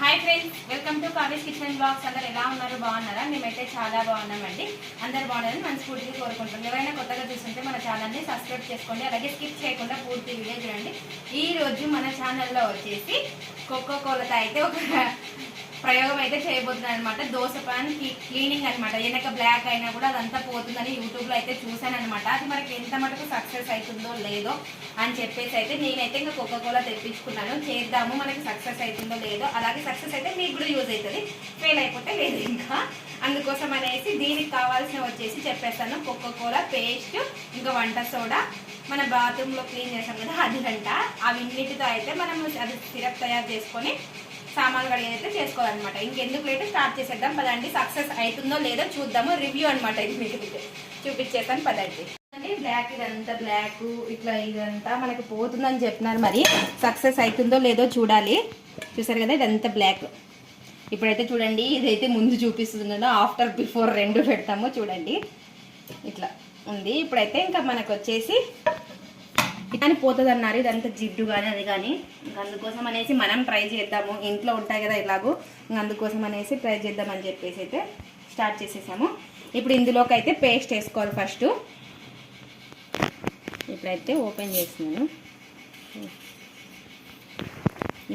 Hi friends welcome to కావేజ్ kitchen box అందరు ఎలా ఉన్నారు? బాగున్నారా? మేమైతే చాలా బాగున్నామండి. అందరు బాగున్నారని మనస్ఫూర్తిగా కోరుకుంటున్నాం. ఎవరైనా కొత్తగా చూస్తుంటే మన ఛానల్ని సబ్స్క్రైబ్ చేసుకోండి. అలాగే స్కిప్ చేయకుండా పూర్తి వీడియో చూడండి. ఈ రోజు మన ఛానల్లో వచ్చేసి కోకో కోలతో అయితే ఒక ప్రయోగం అయితే చేయబోతున్నాను అనమాట దోశ పాన్ క్లీనింగ్ అనమాట వెనక బ్లాక్ అయినా కూడా అదంతా పోతుందని యూట్యూబ్లో అయితే చూశాను అనమాట అది మనకి ఎంత మటుకు సక్సెస్ అవుతుందో లేదో అని చెప్పేసి అయితే నేనైతే ఇంకా కోకో కోలా తెప్పించుకున్నాను. చేద్దాము మనకి సక్సెస్ అవుతుందో లేదో. అలాగే సక్సెస్ అయితే మీకు కూడా యూజ్ అవుతుంది. ఫెయిల్ అయిపోతే లేదు ఇంకా. అందుకోసం అనేసి దీనికి కావాల్సిన వచ్చేసి చెప్పేస్తాను. కోకో కోలా పేస్ట్ ఇంకా వంట సోడా. మన బాత్రూంలో క్లీన్ చేసాం కదా అది గంట అవిన్నిటితో అయితే మనం అది సిరప్ తయారు చేసుకొని సామాన్లు కడిగి అయితే చేసుకోవాలన్నమాట. ఇంకెందుకు లేట్? స్టార్ట్ చేసేద్దాం. పదండి. సక్సెస్ అవుతుందో లేదో చూద్దాము. రివ్యూ అనమాట ఇది మీకు. చూపించేస్తాను. పదండి. అంటే బ్లాక్ ఇదంతా బ్లాక్ ఇట్లా ఇదంతా మనకి పోతుందని చెప్పినారు మరి. సక్సెస్ అవుతుందో లేదో చూడాలి. చూసారు కదా ఇదంతా బ్లాక్. ఇప్పుడైతే చూడండి ఇదైతే ముందు చూపిస్తుంది ఆఫ్టర్ బిఫోర్ రెండు పెడతాము. చూడండి. ఇట్లా ఉంది. ఇప్పుడైతే ఇంకా మనకు వచ్చేసి కానీ పోతుంది అన్నారు ఇదంతా జిడ్డు కానీ అది కానీ ఇంక అందుకోసం అనేసి మనం ట్రై చేద్దాము. ఇంట్లో ఉంటాయి కదా ఇలాగూ. ఇంక అందుకోసం అనేసి ట్రై చేద్దామని చెప్పేసి అయితే స్టార్ట్ చేసేసాము. ఇప్పుడు ఇందులోకి అయితే పేస్ట్ వేసుకోవాలి ఫస్ట్. ఇప్పుడైతే ఓపెన్ చేస్తున్నాను.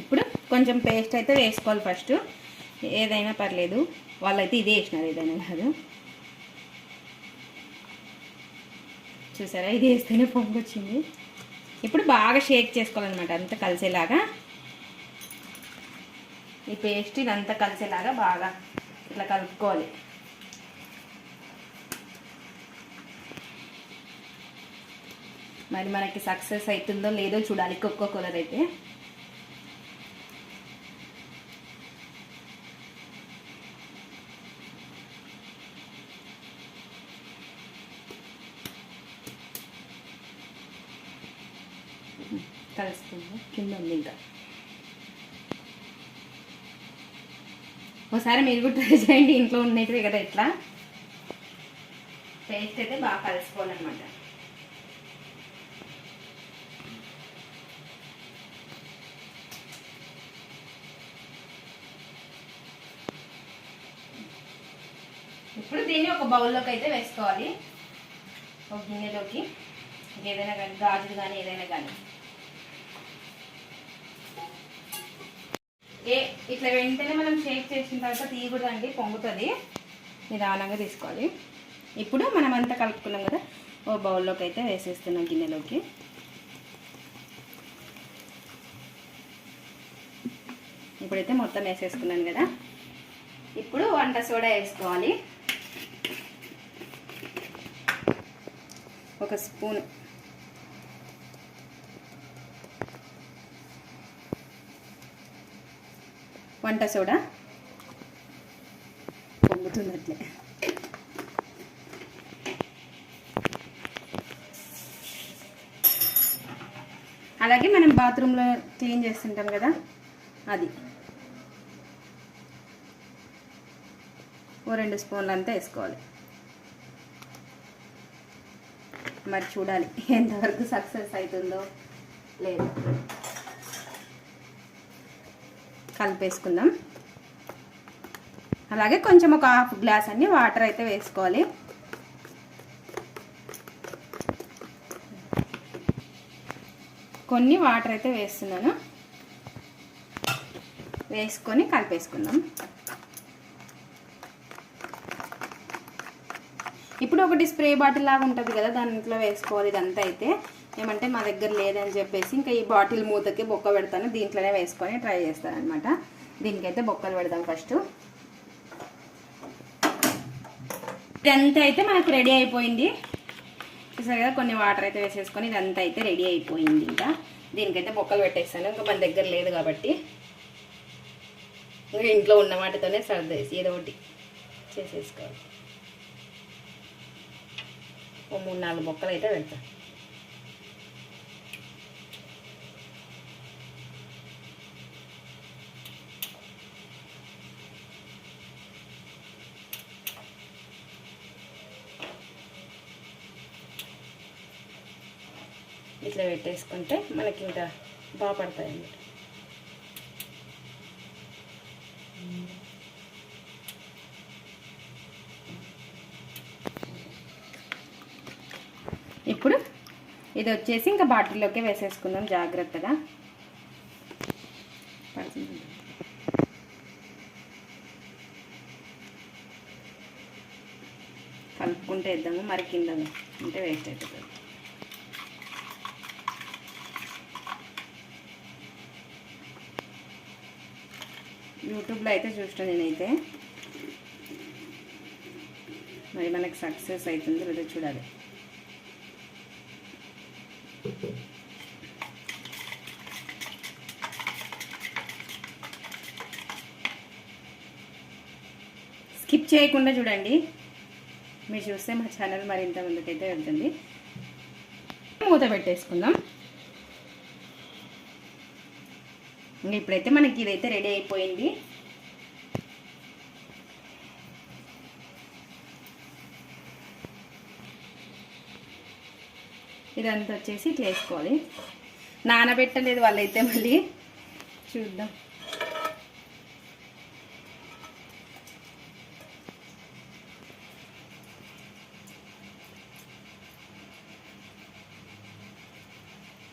ఇప్పుడు కొంచెం పేస్ట్ అయితే వేసుకోవాలి ఫస్ట్. ఏదైనా పర్లేదు. వాళ్ళైతే ఇదే వేసినారు. ఏదైనా కాదు. చూసారా? ఇది వేస్తేనే పొంగొచ్చింది. ఇప్పుడు బాగా షేక్ చేసుకోవాలన్నమాట అంతా కలిసేలాగా. ఈ పేస్ట్ ఇదంతా కలిసేలాగా బాగా ఇట్లా కలుపుకోవాలి. మరి మనకి సక్సెస్ అవుతుందో లేదో చూడాలి కొక్కో కలర్ అయితే. కలుస్తుంది కింద ఉంది ఇంకా ఒకసారి మీరు కూడా ట్రై చేయండి ఇంట్లో ఉన్నవి కదా ఇట్లా పేస్ట్ అయితే బాగా కలిసిపోవాలన్నమాట ఇప్పుడు దీన్ని ఒక బౌల్లోకి అయితే వేసుకోవాలి. ఒక గిన్నెలోకి. ఏదైనా కానీ గాజులు కానీ ఏదైనా కానీ. ఏ ఇట్లా వెంటనే మనం షేక్ చేసిన తర్వాత తీయకూడదండి పొంగుతుంది. నిదానంగా తీసుకోవాలి. ఇప్పుడు మనం అంతా కలుపుకున్నాం కదా ఓ బౌల్లోకి అయితే వేసేస్తున్నాం గిన్నెలోకి. ఇప్పుడైతే మొత్తం వేసేసుకున్నాను కదా. ఇప్పుడు వంట సోడా వేసుకోవాలి. ఒక స్పూన్ వంట సోడా పొంగుతుంది అట్లే అలాగే మనం బాత్రూంలో క్లీన్ చేస్తుంటాం కదా అది. ఓ రెండు స్పూన్లు అంతా వేసుకోవాలి. మరి చూడాలి ఎంతవరకు సక్సెస్ అవుతుందో లేదు. కలిపేసుకుందాం. అలాగే కొంచెం ఒక హాఫ్ గ్లాస్ అన్ని వాటర్ అయితే వేసుకోవాలి. కొన్ని వాటర్ అయితే వేస్తున్నాను. వేసుకొని కలిపేసుకుందాం. ఇప్పుడు ఒకటి స్ప్రే బాటిల్ లాగా ఉంటుంది కదా దాంట్లో వేసుకోవాలి ఇదంతా అయితే. ఏమంటే మా దగ్గర లేదని చెప్పేసి ఇంకా ఈ బాటిల్ మూతకి బొక్క పెడతాను. దీంట్లోనే వేసుకొని ట్రై చేస్తాను అనమాట దీనికైతే బొక్కలు పెడదాం ఫస్ట్. ఇదంతా అయితే మనకు రెడీ అయిపోయింది. చూసారు కదా కొన్ని వాటర్ అయితే వేసేసుకొని ఇదంతా అయితే రెడీ అయిపోయింది ఇంకా. దీనికైతే బొక్కలు పెట్టేస్తాను. ఇంకా మన దగ్గర లేదు కాబట్టి. ఇంకా ఇంట్లో ఉన్న వాటితోనే సర్దేసి ఏదో ఒకటి చేసేసుకోవాలి. ఓ మూడు నాలుగు బొక్కలు అయితే పెడతాను ఇట్లా పెట్టేసుకుంటే మనకి ఇంకా బాగా పడతాయి అన్నమాట. ఇప్పుడు ఇది వచ్చేసి ఇంకా బాటిల్లోకి వేసేసుకుందాం జాగ్రత్తగా. కలుపుకుంటే వేద్దాము మరి కింద అంటే వేస్ట్ అవుతుంది యూట్యూబ్లో అయితే చూసిన నేనైతే. మరి మనకు సక్సెస్ అవుతుంది లేదో చూడాలి. స్కిప్ చేయకుండా చూడండి. మీరు చూస్తే మా ఛానల్ మరింత ముందుకైతే వెళ్తుంది. మూత పెట్టేసుకుందాం. ఇప్పుడైతే మనకి ఇదైతే రెడీ అయిపోయింది. ఇదంతా వచ్చేసి ఇట్లా వేసుకోవాలి. నానబెట్టలేదు వాళ్ళైతే మళ్ళీ. చూద్దాం.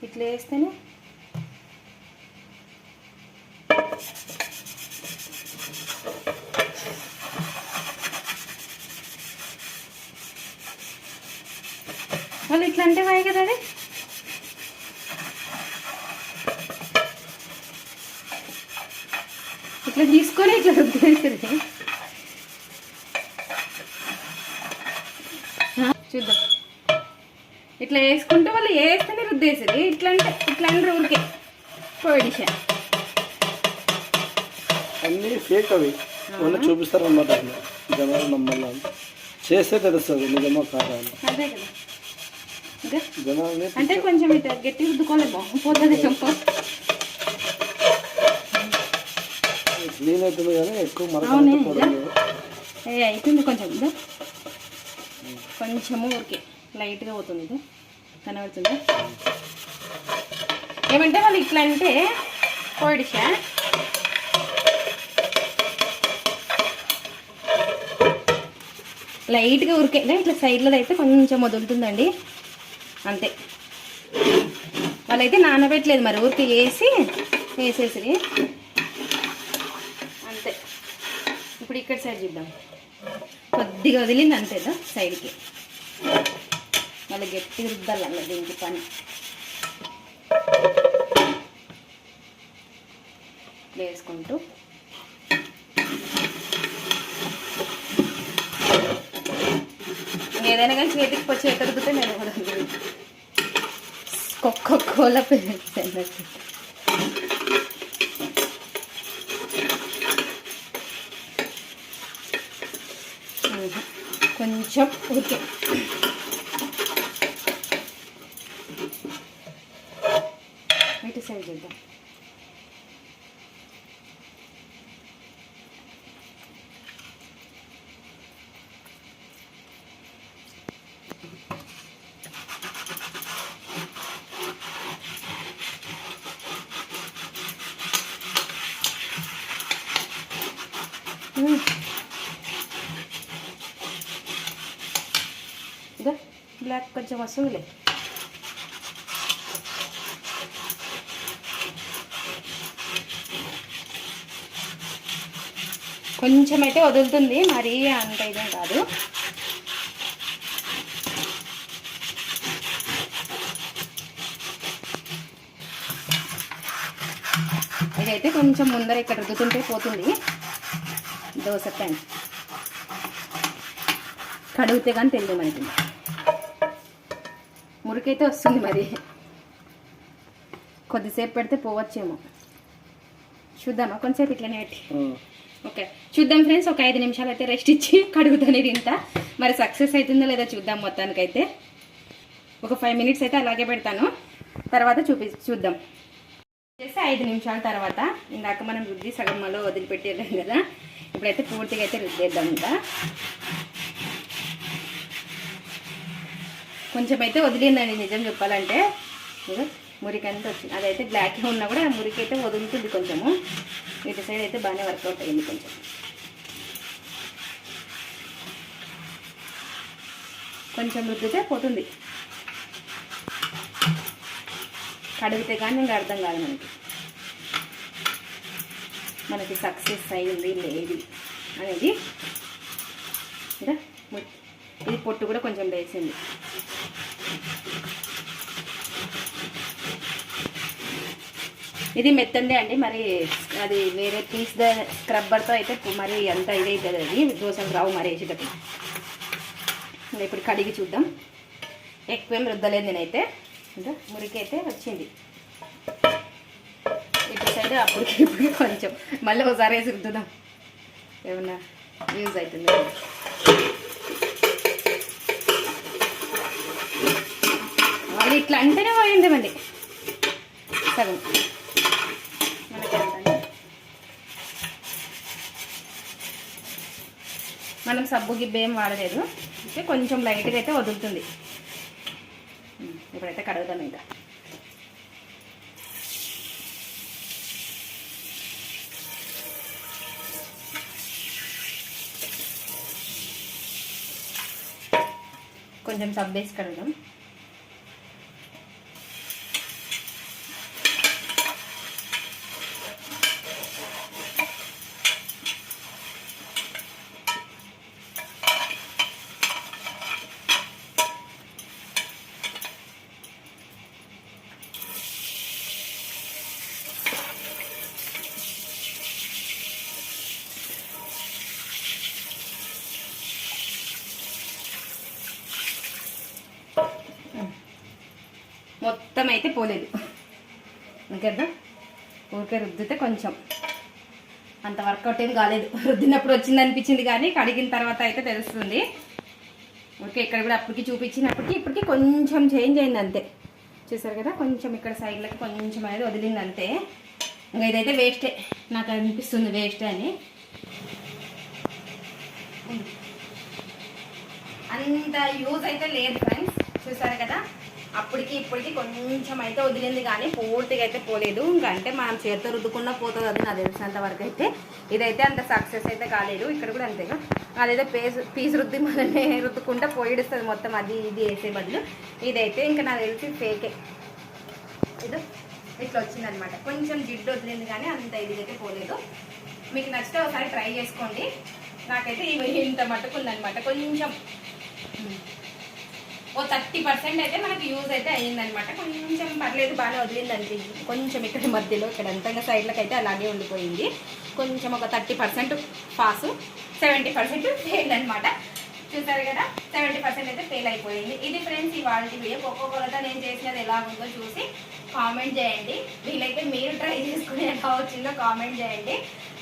ఇట్లా వేస్తేనే వాళ్ళు వాయి కదా అది ఇట్లా తీసుకొని ఇట్లా రుద్దేసింది చూద్దాం. ఇట్లా వేసుకుంటే వాళ్ళు వేస్తేనే రుద్దేసేది. ఇట్లా అంటే ఇట్లా అంటే ఊరికే. పోయిడిషా అన్నీ ఫేక్ అవి. మొన్న చూపిస్తారు అన్నమాట అట్లా జనాలు నమ్మాలి చేస్తే తెలుస్తుంది నిజమా కాదా అదే కదా. అంటే కొంచెం ఇట్లా గట్టి అవుతుంది అవునే, మరక పోవడం ఏ అయిపోయింది కొంచెం ఇదో? కొంచెము ఊరికే లైట్గా పోతుంది ఇది? కనబడుతుంది? ఏమంటే వాళ్ళు ఇట్లా అంటే కోడిషా లైట్గా ఉరికే ఇట్లా సైడ్లో అయితే కొంచెం వదులుతుందండి. అంతే. వాళ్ళైతే నానబెట్టలేదు మరి ఊరికి వేసి వేసేసి. అంతే. ఇప్పుడు ఇక్కడ సైడ్ చూద్దాం. కొద్దిగా వదిలింది అంతేదా సైడ్కి మళ్ళీ గట్టిగా అలా దీనికి పని. వేసుకుంటూ ఏదైనా కానీ చేతికి వచ్చి చేతి నేను కూడా కుక్క కోల పెరుగుతాను కొంచెం ఊరికే ఇటు సైడ్ చేద్దాం ఉమ్. ఇదో బ్లాక్ కొంచెం వస్తుందిలే కొంచెం అయితే వదులుతుంది మరీ అంత ఇదేం కాదు ఇదైతే కొంచెం ముందర ఇక్కడ రుద్దుతుంటే పోతుంది దోశ ప్యాన్ కడిగితే కానీ తెలియదు మనకి మురికైతే వస్తుంది మరి. కొద్దిసేపు పెడితే పోవచ్చేమో. చూద్దామా? కొంతసేపు ఇట్లనే పెట్టి. ఓకే. చూద్దాం ఫ్రెండ్స్ ఒక ఐదు నిమిషాలు అయితే రెస్ట్ ఇచ్చి కడుగుతానే తింటా. మరి సక్సెస్ అవుతుందో లేదో చూద్దాం మొత్తానికైతే. ఒక ఫైవ్ మినిట్స్ అయితే అలాగే పెడతాను. తర్వాత చూపి చూద్దాం. చేసి ఐదు నిమిషాల తర్వాత ఇందాక మనం రుద్ది సగం మళ్ళీ వదిలిపెట్టి వెళ్ళాం కదా. ఇప్పుడైతే పూర్తిగా అయితే రుద్దేద్దాం ఇంకా. కొంచెం అయితే వదిలిందండి నిజం చెప్పాలంటే. మురికంతా మురికి వచ్చింది అదైతే బ్లాక్గా ఉన్నా కూడా ఆ మురికి అయితే వదులుతుంది కొంచెము. ఇటు సైడ్ అయితే బాగానే వర్కౌట్ అయింది కొంచెం. కొంచెం రుద్దితే పోతుంది. కడిగితే కానీ ఇంకా అర్థం కాదు మనకి. మనకి సక్సెస్ అయింది లేదు అనేది. ఇంకా ఇది పొట్టు కూడా కొంచెం వేసింది. ఇది మెత్తందే అండి మరి అది వేరే పీస్ ద స్క్రబ్బర్తో అయితే మరి అంత ఇదైతుంది అవుతుంది అది. దోశలు రావు మరి వేసేటప్పుడు. ఇప్పుడు కడిగి చూద్దాం. ఎక్కువేం రుద్దలేదు నేనైతే. ఇంకా మురికి అయితే వచ్చింది. ఇటు సైడ్ అప్పుడు ఇప్పుడు కొంచెం మళ్ళీ ఒకసారి వేసి రుద్దుదాం. ఏమన్నా యూజ్ అవుతుంది? ఇట్లా అంటేనే పోయింది మళ్ళీ సగం మనం సబ్బు గిబ్బు ఏం వాడలేదు. అయితే కొంచెం లైట్గా అయితే వదులుతుంది. ఇప్పుడైతే కడుగుతాం ఇంకా. కొంచెం సబ్బు వేసి కడుగుదాం. మొత్తం అయితే పోలేదు. ఇంకేదా ఊరికే రుద్దితే కొంచెం. అంత వర్కౌట్ ఏం కాలేదు. రుద్దినప్పుడు వచ్చింది అనిపించింది కానీ కడిగిన తర్వాత అయితే తెలుస్తుంది. ఊరికే ఇక్కడ కూడా అప్పటికి చూపించినప్పటికి ఇప్పటికి కొంచెం చేంజ్ అయింది అంతే. చూసారు కదా? కొంచెం ఇక్కడ సైడ్లకి కొంచెం అనేది వదిలింది అంతే. ఇంకా ఇదైతే వేస్టే నాకు అనిపిస్తుంది వేస్టే అని. అంత యూజ్ అయితే లేదు ఫ్రెండ్స్ చూసారు కదా? అప్పటికి ఇప్పటికి కొంచెం అయితే వదిలింది కానీ పూర్తిగా అయితే పోలేదు. ఇంకా అంటే మనం చేతితో రుద్దుకున్నా పోతుంది అది నాకు తెలిసినంత వరకు అయితే. ఇదైతే అంత సక్సెస్ అయితే కాలేదు. ఇక్కడ కూడా అంతేగా అదైతే పేస్ పీస్ రుద్ది మనమే రుద్దుకుంటే పోయిడుస్తుంది మొత్తం అది ఇది వేసే బదులు. ఇదైతే ఇంకా నాకు తెలిసి ఫేకే ఇది ఇట్లా వచ్చిందనమాట కొంచెం జిడ్డు వదిలింది కానీ అంత ఇది అయితే పోలేదు. మీకు నచ్చితే ఒకసారి ట్రై చేసుకోండి. నాకైతే ఇవి ఇంత మట్టుకు ఉందనమాట కొంచెం. ఓ థర్టీ పర్సెంట్ అయితే మనకి యూజ్ అయితే అయ్యిందనమాట కొంచెం పర్లేదు బాగానే వదిలిందండి. కొంచెం ఇక్కడ మధ్యలో ఇక్కడ అంతంగా సైడ్లకు అయితే అలాగే ఉండిపోయింది. కొంచెం ఒక thirty percent pass seventy percent fail అనమాట చూసారు కదా సెవెంటీ పర్సెంట్ అయితే ఫెయిల్ అయిపోయింది. ఇది ఫ్రెండ్స్ ఇవాళ వీడియో ఒక్కొక్కరితో నేను చేసినది ఎలా ఉందో చూసి కామెంట్ చేయండి. వీలైతే మీరు ట్రై చేసుకుని ఎలా వచ్చిందో కామెంట్ చేయండి.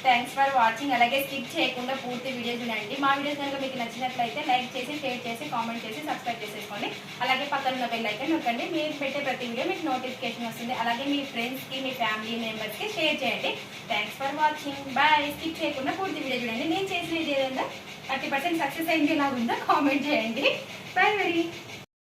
థ్యాంక్స్ ఫర్ వాచింగ్ అలాగే స్కిప్ చేయకుండా పూర్తి వీడియో చూడండి మా వీడియోస్ కనుక మీకు నచ్చినట్లయితే లైక్ చేసి షేర్ చేసి కామెంట్ చేసి సబ్స్క్రైబ్ చేసేసుకోండి. అలాగే పక్కన ఉన్న బెల్ ఐకన్ నొక్కండి. మీరు పెట్టే ప్రతి వీడియో మీకు నోటిఫికేషన్ వస్తుంది. అలాగే మీ ఫ్రెండ్స్కి మీ ఫ్యామిలీ మెంబర్స్కి షేర్ చేయండి. Thanks for watching bye skip చేయకుండా పూర్తి వీడియో చూడండి. నేను చేసిన ఇది ఏదైనా థర్టీ పర్సెంట్ సక్సెస్ అయింది ఎలా ఉందో కామెంట్ చేయండి. Boy very